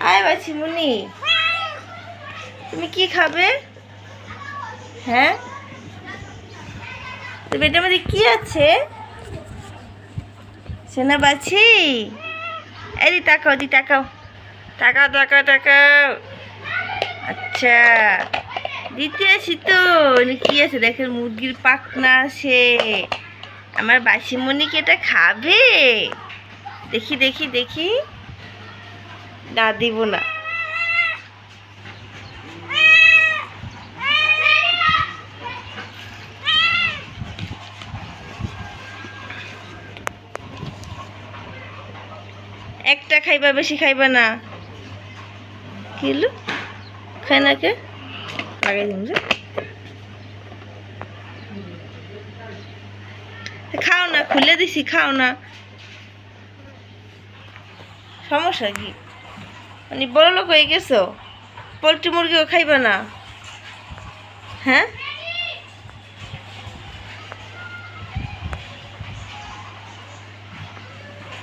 আয় বাছি মুনি তুমি কি খাবে? হ্যাঁ? তুমি এটার মধ্যে কি আছে? সোনা বাছি এই দি তাকাও দি তাকাও। তাকাও তাকাও তাকাও। আচ্ছা। দিতে আসি তো কি আছে? দেখেন, মুরগির পাখনা আছে। আমার বাসিমণি কি এটা খাবে? দেখি দেখি দেখি। না, দিব না। একটা খাইবা, বেশি খাইবা না। কি হলো? খাই না কে? লাগাই দিন যে। খাও না, খুলে দিছি, খাও না। সমস্যা কি? মানে বড় লোক হয়ে গেছো, পোলট্রি মুরগিও খাইবা না। হ্যাঁ?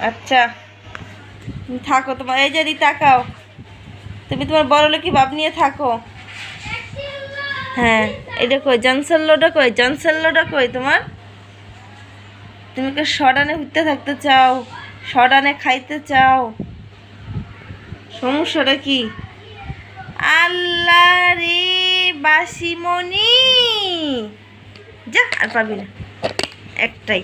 আচ্ছা থাকো, তোমার এই যদি তাকাও। তুমি তোমার বড় লোকি ভাব নিয়ে থাকো। হ্যাঁ এটা কই জনসেল্লোটা কই জনসেল্লোটা কই তোমার? তুমি কি সডানে ঘুরতে থাকতে চাও, সডানে খাইতে চাও? সমস্যাটা কি? আল্লাহ রে বাসিমণি যা আর পাবি না। একটাই।